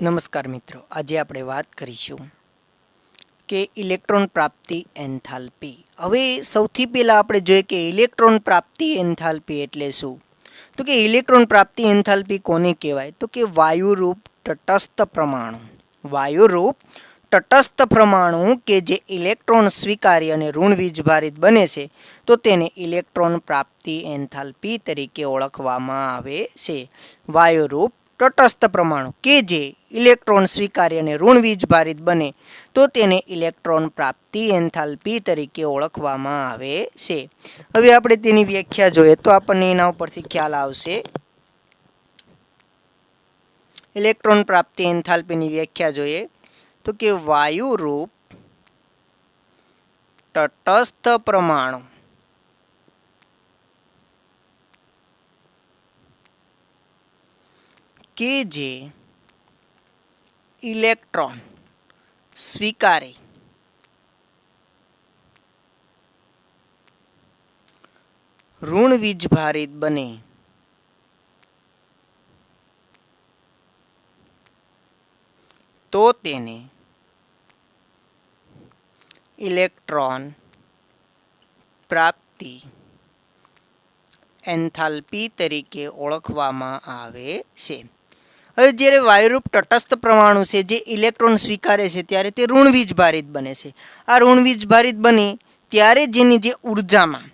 નમસ્કાર મિત્રો, આજે આપણે વાત કરીશું કે ઇલેક્ટ્રોન પ્રાપ્તિ એન્થાલ્પી. હવે સૌથી પહેલાં આપણે જોઈએ કે ઇલેક્ટ્રોન પ્રાપ્તિ એન્થાલ્પી એટલે શું? તો કે ઇલેક્ટ્રોન પ્રાપ્તિ એન્થાલ્પી કોને કહેવાય? તો કે વાયુરૂપ તટસ્થ પ્રમાણુ. વાયુરૂપ તટસ્થ પ્રમાણુ કે જે ઇલેક્ટ્રોન સ્વીકારી અને ઋણ વીજભારિત બને છે, તો તેને ઇલેક્ટ્રોન પ્રાપ્તિ એન્થાલ્પી તરીકે ઓળખવામાં આવે છે. વાયુરૂપ તટસ્થ પ્રમાણુ કે જે ઇલેક્ટ્રોન સ્વીકાર્ય અને ઋણ વીજભારિત બને, તો તેને ઇલેક્ટ્રોન પ્રાપ્તિ એન્થાલ્પી તરીકે ઓળખવામાં આવે છે. હવે આપણે તેની વ્યાખ્યા જોઈએ, તો આપણને એના ઉપરથી ખ્યાલ આવશે. ઇલેક્ટ્રોન પ્રાપ્તિ એન્થાલ્પીની વ્યાખ્યા જોઈએ, તો કે વાયુરૂપ તટસ્થ પ્રમાણુ કે જે ઇલેક્ટ્રોન સ્વીકારે. ઋણ વીજભારિત બને. તો તેને ઇલેક્ટ્રોન પ્રાપ્તિ એન્થાલ્પી તરીકે ઓળખવામાં આવે છે. હવે જ્યારે વાયુરૂપ તટસ્થ પરમાણુ છે, જે ઇલેક્ટ્રોન સ્વીકારે છે, ત્યારે તે ઋણવીજ ભારિત બને છે. આ ઋણવીજ ભારિત બને ત્યારે જેની જે ઉર્જામાં,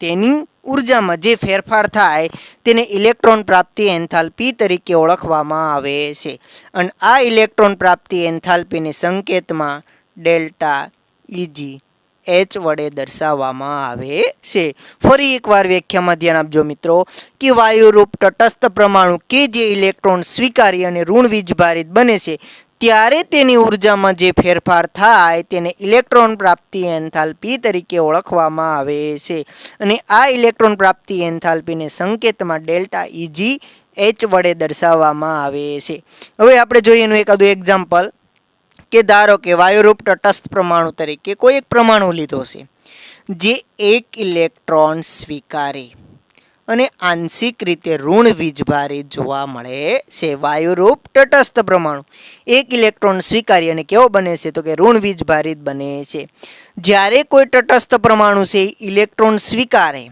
તેની ઉર્જામાં જે ફેરફાર થાય, તેને ઇલેક્ટ્રોન પ્રાપ્તિ એન્થાલ્પી તરીકે ઓળખવામાં આવે છે. અને આ ઇલેક્ટ્રોન પ્રાપ્તિ એન્થાલ્પીને સંકેતમાં ડેલ્ટા ઇજી એચ વડે દર્શાવવામાં આવે છે. ફરી એકવાર વ્યાખ્યામાં ધ્યાન આપજો મિત્રો, કે વાયુરૂપ તટસ્થ પરમાણુ કે જે ઇલેક્ટ્રોન સ્વીકારી અને ઋણ વીજભારિત બને છે, ત્યારે તેની ઉર્જામાં જે ફેરફાર થાય તેને ઇલેક્ટ્રોન પ્રાપ્તિ એન્થાલ્પી તરીકે ઓળખવામાં આવે છે. અને આ ઇલેક્ટ્રોન પ્રાપ્તિ એન્થાલ્પીને સંકેતમાં ડેલ્ટા ઇજી એચ વડે દર્શાવવામાં આવે છે. હવે આપણે જોઈએ એનું એકાદું એક્ઝામ્પલ કે ધારો કે વાયુરૂપ તટસ્થ પરમાણુ તરીકે કોઈ એક પરમાણુ લીધો છે, જે એક ઇલેક્ટ્રોન સ્વીકારે અને આંશિક રીતે ઋણ વીજભારિત જોવા મળે છે. વાયુરૂપ તટસ્થ પ્રમાણુ એક ઇલેક્ટ્રોન સ્વીકારી અને કેવો બને છે તો કે ઋણ વીજભારિત બને છે. જ્યારે કોઈ તટસ્થ પરમાણુ છે ઇલેક્ટ્રોન સ્વીકારે,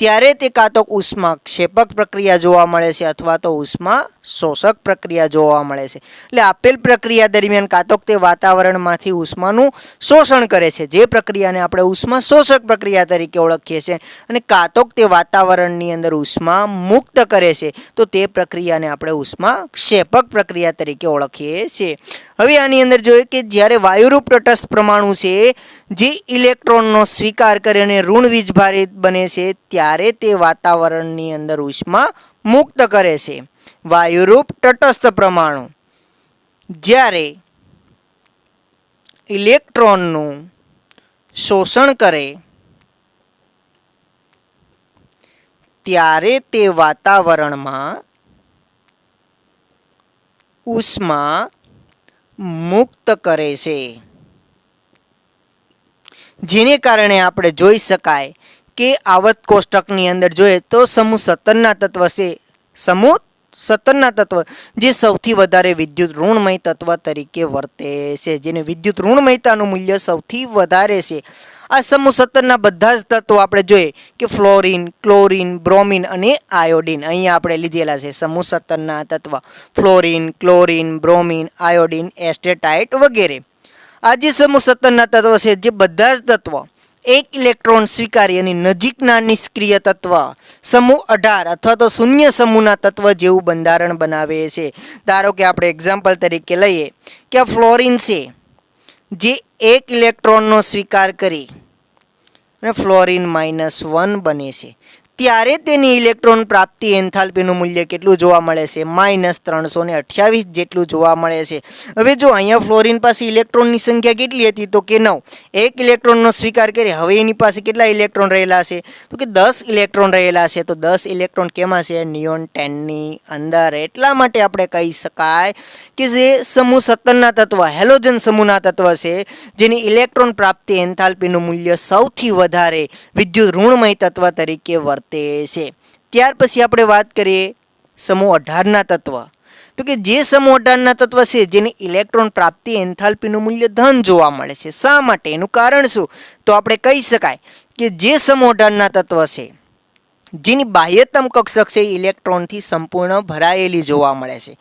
ત્યારે તે કાં તો ઉષ્મા ક્ષેપક પ્રક્રિયા જોવા મળે છે અથવા તો ઉષ્મા શોષક પ્રક્રિયા જોવા મળે છે. એટલે આપેલ પ્રક્રિયા દરમિયાન કાં તો તે વાતાવરણમાંથી ઉષ્માનું શોષણ કરે છે. જે પ્રક્રિયાને આપણે ઉષ્મા શોષક પ્રક્રિયા તરીકે ઓળખીએ છીએ અને કાં તો તે વાતાવરણની અંદર ઉષ્મા મુક્ત કરે છે, તો તે પ્રક્રિયાને આપણે ઉષ્મા ક્ષેપક પ્રક્રિયા તરીકે ઓળખીએ છીએ. હવે આની અંદર જોઈએ કે જ્યારે વાયુરૂપ તટસ્થ પરમાણુ છે, જે ઇલેક્ટ્રોનનો સ્વીકાર કરી અને ઋણ વીજભારિત બને છે, ત્યારે તે વાતાવરણની અંદર ઉષ્મા મુક્ત કરે છે. વાયુરૂપ તટસ્થ પ્રમાણુ. જ્યારે ઇલેક્ટ્રોનનું શોષણ કરે, ત્યારે તે વાતાવરણમાં ઉષ્મા મુક્ત કરે છે. જેને કારણે આપણે જોઈ શકાય કે આવર્ત કોષ્ટકની અંદર જોઈએ તો સમૂહ સત્તરના તત્વ છે. સમૂહ સત્તરના તત્વ જે સૌથી વધારે વિદ્યુત ઋણમય તત્વ તરીકે વર્તે છે, જેને વિદ્યુત ઋણમયતાનું મૂલ્ય સૌથી વધારે છે. આ સમૂહ સત્તરના બધા જ તત્વો આપણે જોઈએ કે ફ્લોરિન, ક્લોરિન, બ્રોમિન અને આયોડિન. અહીંયા આપણે લીધેલા છે સમૂહ સત્તરના તત્વ. Fluorine, chlorine, bromine, iodine, astatine વગેરે. આ જે સમૂહ સત્તરના તત્વો છે, જે બધા જ તત્વો એક ઇલેક્ટ્રોન સ્વીકારી અને નજીકના નિષ્ક્રિય તત્વ, સમૂહ અઢાર અથવા તો શૂન્ય સમૂહના તત્વ જેવું બંધારણ બનાવે છે. ધારો કે આપણે એક્ઝામ્પલ તરીકે લઈએ કે આ ફ્લોરિન છે, જે એક ઇલેક્ટ્રોનનો સ્વીકાર કરી અને ફ્લોરિન માઇનસ વન બને છે. ત્યારે તેની ઇલેક્ટ્રોન પ્રાપ્તિ એન્થાલ્પીનું મૂલ્ય કેટલું જોવા મળે છે? માઇનસ ત્રણસો ને અઠ્યાવીસ જેટલું જોવા મળે છે. હવે જો અહીંયા ફ્લોરિન પાસે ઇલેક્ટ્રોનની સંખ્યા કેટલી હતી તો કે નવ. એક ઇલેક્ટ્રોનનો સ્વીકાર કરી હવે એની પાસે કેટલા ઇલેક્ટ્રોન રહેલા છે? તો કે દસ ઇલેક્ટ્રોન રહેલા છે. તો દસ ઇલેક્ટ્રોન કેમાં છે? નિયોન ટેનની અંદર. એટલા માટે આપણે કહી શકાય કે જે સમૂહ સત્તરના તત્વ, હેલોજન સમૂહના તત્વ છે, જેની ઇલેક્ટ્રોન પ્રાપ્તિ એન્થાલ્પીનું મૂલ્ય સૌથી વધારે વિદ્યુત ઋણમય તત્વ તરીકે વર્તે છે. ત્યાર પછી આપણે વાત કરીએ સમૂહ અઢારના તત્વ. તો કે જે સમૂહ અઢારના તત્વ છે, જેને ઇલેક્ટ્રોન પ્રાપ્તિ એન્થાલ્પીનું મૂલ્ય ધન જોવા મળે છે. શા માટે? એનું કારણ શું? તો આપણે કહી શકાય કે જે સમૂહ અઢારના તત્વ છે, જેની બાહ્યતમ કક્ષક છે ઇલેક્ટ્રોનથી સંપૂર્ણ ભરાયેલી જોવા મળે છે.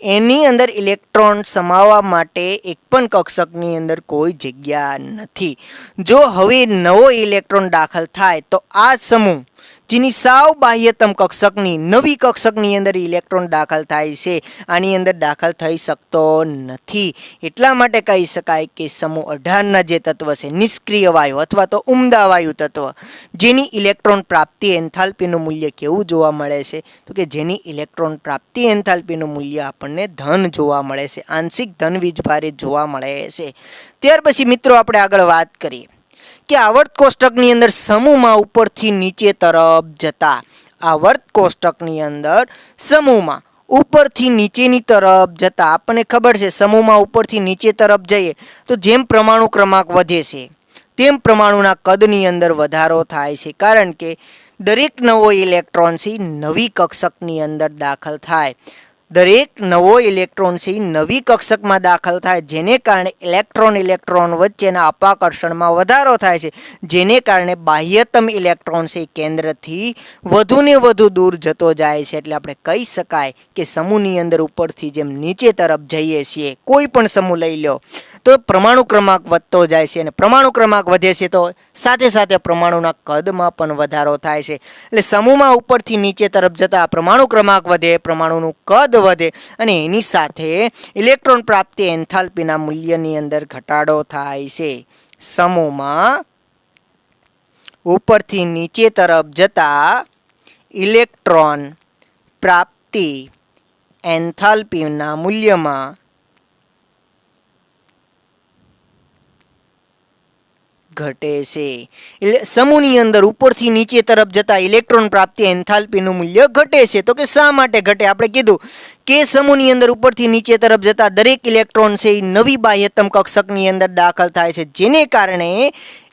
એની અંદર ઇલેક્ટ્રોન સમાવવા માટે એક પણ કક્ષકની અંદર કોઈ જગ્યા નથી. જો હવે નવો ઇલેક્ટ્રોન દાખલ થાય, તો આ સમૂહ જેની સાવ બાહ્યતમ કક્ષકની, નવી કક્ષકની અંદર ઇલેક્ટ્રોન દાખલ થાય છે. આની અંદર દાખલ થઈ શકતો નથી. એટલા માટે કહી શકાય કે સમૂહ અઢારના જે તત્વ છે, નિષ્ક્રિય વાયુ અથવા તો ઉમદા વાયુ તત્વ, જેની ઇલેક્ટ્રોન પ્રાપ્તિ એન્થાલ્પીનું મૂલ્ય કેવું જોવા મળે છે? તો કે જેની ઇલેક્ટ્રોન પ્રાપ્તિ એન્થાલ્પીનું મૂલ્ય આપણને ધન જોવા મળે છે, આંશિક ધન વીજભારિત જોવા મળે છે. ત્યાર પછી મિત્રો આપણે આગળ વાત કરીએ. કે આવર્ત કોષ્ટકની અંદર સમૂહમાં ઉપરથી નીચે તરફ જતા. આવર્ત કોષ્ટકની અંદર સમૂહમાં ઉપરથી નીચેની તરફ જતા. આપણને ખબર છે સમૂહમાં ઉપરથી નીચે તરફ જઈએ તો જેમ પ્રમાણુ ક્રમાંક વધે છે, તેમ પ્રમાણુના કદની અંદર વધારો થાય છે. કારણ કે દરેક નવો ઇલેક્ટ્રોન છે નવી કક્ષકની અંદર દાખલ થાય. દરેક નવો ઇલેક્ટ્રોન છે એ નવી કક્ષકમાં દાખલ થાય, જેને કારણે ઇલેક્ટ્રોન ઇલેક્ટ્રોન વચ્ચેના અપાકર્ષણમાં વધારો થાય છે, જેને કારણે બાહ્યતમ ઇલેક્ટ્રોન છે ઈ કેન્દ્રથી વધુને વધુ દૂર જતો જાય છે. એટલે આપણે કહી શકાય કે સમૂહની અંદર ઉપરથી જેમ નીચે તરફ જઈએ છીએ, કોઈ પણ સમૂહ લઈ લો, તો પરમાણુ ક્રમાંક વધતો જાય છે અને પરમાણુ ક્રમાંક વધે છે તો સાથે સાથે પરમાણુના કદમાં પણ વધારો થાય છે. એટલે સમૂહમાં ઉપરથી નીચે તરફ જતા પરમાણુ ક્રમાંક વધે, પરમાણુનું કદ વધે અને એની સાથે ઇલેક્ટ્રોન પ્રાપ્તિ એન્થાલ્પીના મૂલ્યની અંદર ઘટાડો થાય છે. સમૂહમાં ઉપરથી નીચે તરફ જતા ઇલેક્ટ્રોન પ્રાપ્તિ એન્થાલ્પીના મૂલ્યમાં ઘટે છે. એટલે સમૂહની અંદર ઉપરથી નીચે તરફ જતા ઇલેક્ટ્રોન પ્રાપ્તિ એન્થાલ્પીનું મૂલ્ય ઘટે છે. તો કે શા માટે ઘટે? આપણે કીધું કે સમૂહની અંદર ઉપરથી નીચે તરફ જતા દરેક ઇલેક્ટ્રોન છે એ નવી બાહ્યતમ કક્ષકની અંદર દાખલ થાય છે, જેને કારણે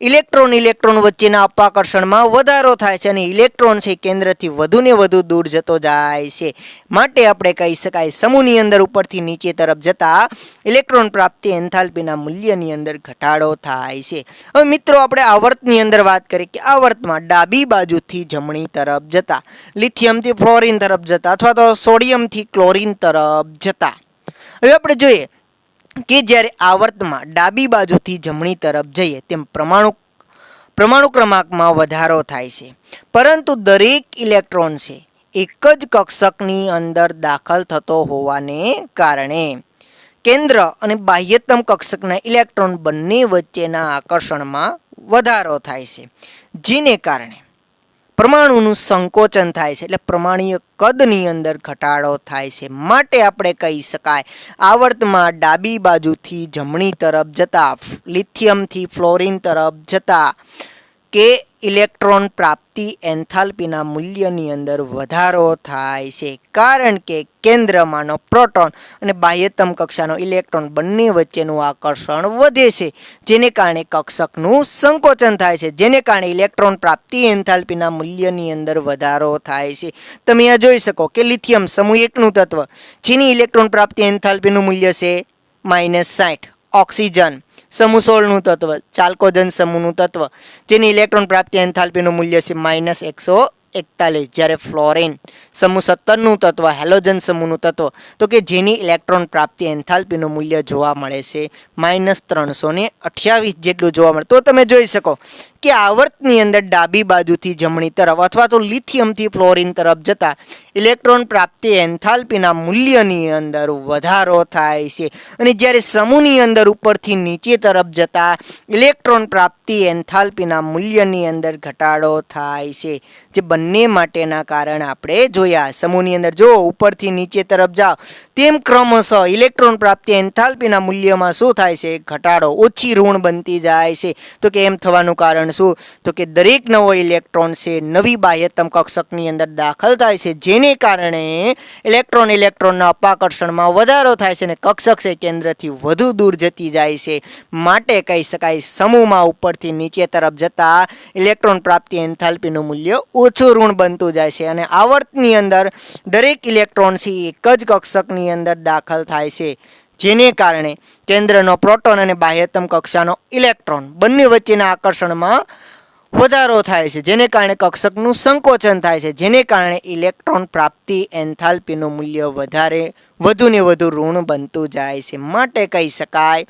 ઇલેક્ટ્રોન ઇલેક્ટ્રોન વચ્ચેના અપાકર્ષણમાં વધારો થાય છે અને ઇલેક્ટ્રોન છે કેન્દ્રથી વધુને વધુ દૂર જતો જાય છે. માટે આપણે કહી શકાય સમૂહની અંદર ઉપરથી નીચે તરફ જતા ઇલેક્ટ્રોન પ્રાપ્તિ એન્થાલ્પીના મૂલ્યની અંદર ઘટાડો થાય છે. હવે મિત્રો આપણે આવર્તની અંદર વાત કરીએ કે આવર્તમાં ડાબી બાજુથી જમણી તરફ જતા, લિથિયમથી ફ્લોરિન તરફ જતા અથવા તો સોડિયમથી ક્લોરિન તરફ જતા. હવે આપણે જોઈએ કે જ્યારે આવર્તમાં ડાબી બાજુથી જમણી તરફ જઈએ તેમ પ્રમાણુ પ્રમાણુ ક્રમાંકમાં વધારો થાય છે. પરંતુ દરેક ઇલેક્ટ્રોન છે, એક જ કક્ષકની અંદર દાખલ થતો હોવાને કારણે કેન્દ્ર અને બાહ્યતમ કક્ષકના ઇલેક્ટ્રોન બંને વચ્ચેના આકર્ષણમાં વધારો થાય છે, જેને કારણે પરમાણુનું સંકોચન થાય છે. એટલે પ્રમાણીય કદની અંદર ઘટાડો થાય છે. માટે આપણે કહી શકાય, આવર્તમાં ડાબી બાજુથી જમણી તરફ જતા, લિથિયમથી ફ્લોરિન તરફ જતા કે ઇલેક્ટ્રોન પ્રાપ્તિ એન્થાલ્પીના મૂલ્યની અંદર વધારો થાય છે. કારણ કે કેન્દ્રમાંનો પ્રોટોન અને બાહ્યતમ કક્ષાનો ઇલેક્ટ્રોન બંને વચ્ચેનું આકર્ષણ વધે છે, જેને કારણે કક્ષકનું સંકોચન થાય છે, જેને કારણે ઇલેક્ટ્રોન પ્રાપ્તિ એન્થાલ્પીના મૂલ્યની અંદર વધારો થાય છે. તમે આ જોઈ શકો કે લિથિયમ સમૂહ એકનું તત્વ, જેની ઇલેક્ટ્રોન પ્રાપ્તિ એન્થાલ્પીનું મૂલ્ય છે માઇનસ સાઠ. ઓક્સિજન સમૂહ સોળનું તત્વ, ચાલ્કોજન સમૂહનું તત્વ, જેની ઇલેક્ટ્રોન પ્રાપ્તિ એન્થાલ્પીનું મૂલ્ય છે માઇનસ એકસો એકતાલીસ. જ્યારે ફ્લોરિન સમૂહ સત્તરનું તત્વ, હેલોજન સમૂહનું તત્વ, તો કે જેની ઇલેક્ટ્રોન પ્રાપ્તિ એન્થાલ્પીનું મૂલ્ય જોવા મળે છે માઇનસ ત્રણસો ને અઠ્યાવીસ જેટલું જોવા મળે. તો તમે જોઈ શકો કે આવર્તની અંદર ડાબી બાજુથી જમણી તરફ અથવા તો લિથિયમથી ફ્લોરિન તરફ જતા ઇલેક્ટ્રોન પ્રાપ્તિ એન્થાલ્પીના મૂલ્યની અંદર વધારો થાય છે. અને જ્યારે સમૂહની અંદર ઉપરથી નીચે તરફ જતા ઇલેક્ટ્રોન પ્રાપ્તિ એન્થાલ્પીના મૂલ્યની અંદર ઘટાડો થાય છે. જે બંને માટેના કારણ આપણે જોયા. સમૂહની અંદર જો ઉપરથી નીચે તરફ જાઓ, તેમ ક્રમશઃ ઇલેક્ટ્રોન પ્રાપ્તિ એન્થાલ્પીના મૂલ્યમાં શું થાય છે? ઘટાડો. ઓછી ઋણ બનતી જાય છે. તો કે એમ થવાનું કારણ શું? તો કે દરેક નવો ઇલેક્ટ્રોન છે નવી બાહ્યતમ કક્ષકની અંદર દાખલ થાય છે. જેને જેને કારણે ઇલેક્ટ્રોન ઇલેક્ટ્રોનના અપાકર્ષણમાં વધારો થાય છે અને કક્ષક છે કેન્દ્રથી વધુ દૂર જતી જાય છે. માટે કહી શકાય સમૂહમાં ઉપરથી નીચે તરફ જતા ઇલેક્ટ્રોન પ્રાપ્તિ એન્થાલ્પીનું મૂલ્ય ઓછું ઋણ બનતું જાય છે અને આવર્તની અંદર દરેક ઇલેક્ટ્રોન છે એક જ કક્ષકની અંદર દાખલ થાય છે. જેને કારણે કેન્દ્રનો પ્રોટોન અને બાહ્યતમ કક્ષાનો ઇલેક્ટ્રોન બંને વચ્ચેના આકર્ષણમાં વધારો થાય છે, જેને કારણે કક્ષકનું સંકોચન થાય છે, જેને કારણે ઇલેક્ટ્રોન પ્રાપ્તિ એન્થાલ્પીનું મૂલ્ય વધારે વધુને વધુ ઋણ બનતું જાય છે. માટે કહી શકાય,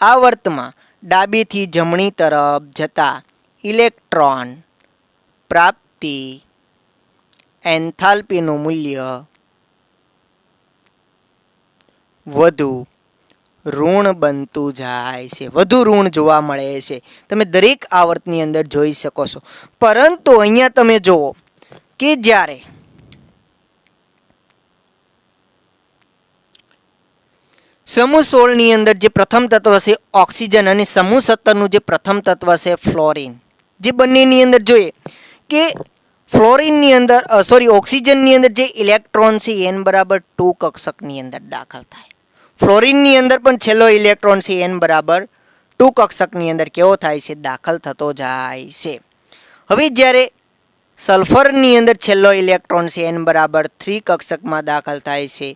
આવર્તમાં ડાબીથી જમણી તરફ જતા ઇલેક્ટ્રોન પ્રાપ્તિ એન્થાલ્પીનું મૂલ્ય વધુ ઋણ બનતું જાય છે. વધુ ઋણ જોવા મળે છે. તમે દરેક આવર્તની અંદર જોઈ શકો છો. પરંતુ અહીંયા તમે જુઓ કે જ્યારે સમૂહ સોળની અંદર જે પ્રથમ તત્વ છે, ઓક્સિજન અને સમૂહ સત્તરનું જે પ્રથમ તત્વ છે, ફ્લોરિન. જે બંનેની અંદર જોઈએ કે ફ્લોરિનની અંદર સોરી ઓક્સિજનની અંદર જે ઇલેક્ટ્રોન છે એન બરાબર ટુ કક્ષકની અંદર દાખલ થાય. ફ્લોરિનની અંદર પણ છેલ્લો ઇલેક્ટ્રોન છે એન બરાબર ટુ કક્ષકની અંદર કેવો થાય છે? દાખલ થતો જાય છે. હવે જ્યારે સલ્ફરની અંદર છેલ્લો ઇલેક્ટ્રોન છે એન બરાબર થ્રી કક્ષકમાં દાખલ થાય છે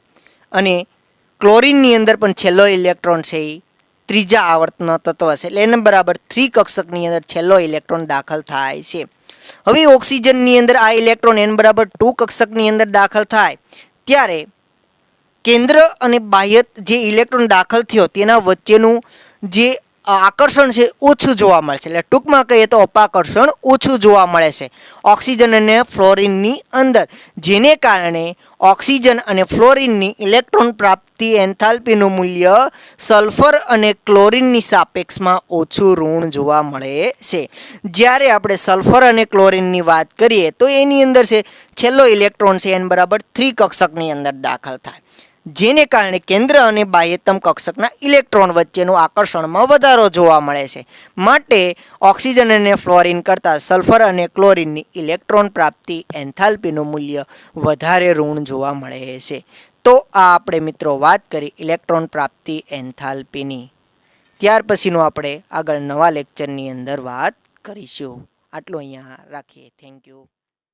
અને ક્લોરિનની અંદર પણ છેલ્લો ઇલેક્ટ્રોન છે એ ત્રીજા આવર્તનો તત્વ છે. એટલે એન બરાબર થ્રી કક્ષકની અંદર છેલ્લો ઇલેક્ટ્રોન દાખલ થાય છે. હવે ઓક્સિજનની અંદર આ ઇલેક્ટ્રોન એન બરાબર ટુ કક્ષકની અંદર દાખલ થાય. ત્યારે કેન્દ્ર અને બાહ્ય જે ઇલેક્ટ્રોન દાખલ થયો તેના વચ્ચેનું જે આકર્ષણ છે, ઓછું જોવા મળે છે. એટલે ટૂંકમાં કહીએ તો અપાકર્ષણ ઓછું જોવા મળે છે. ઓક્સિજન અને ફ્લોરિનની અંદર, જેને કારણે ઓક્સિજન અને ફ્લોરિનની ઇલેક્ટ્રોન પ્રાપ્તિ એન્થાલ્પીનું મૂલ્ય સલ્ફર અને ક્લોરિનની સાપેક્ષમાં ઓછું ઋણ જોવા મળે છે. જ્યારે આપણે સલ્ફર અને ક્લોરિનની વાત કરીએ, તો એની અંદર છે, છેલ્લો ઇલેક્ટ્રોન છે એન બરાબર થ્રી કક્ષકની અંદર દાખલ થાય. જેને કારણે કેન્દ્ર અને બાહ્યતમ કક્ષકના ઇલેક્ટ્રોન વચ્ચેનું આકર્ષણમાં વધારો જોવા મળે છે. માટે ઓક્સિજન અને ફ્લોરિન કરતાં સલ્ફર અને ક્લોરિનની ઇલેક્ટ્રોન પ્રાપ્તિ એન્થાલ્પીનું મૂલ્ય વધારે ઋણ જોવા મળે છે. તો આ આપણે મિત્રો વાત કરી ઇલેક્ટ્રોન પ્રાપ્તિ એન્થાલ્પીની. ત્યાર પછીનું આપણે આગળ નવા લેક્ચરની અંદર વાત કરીશું. આટલું અહીંયા રાખીએ. Thank you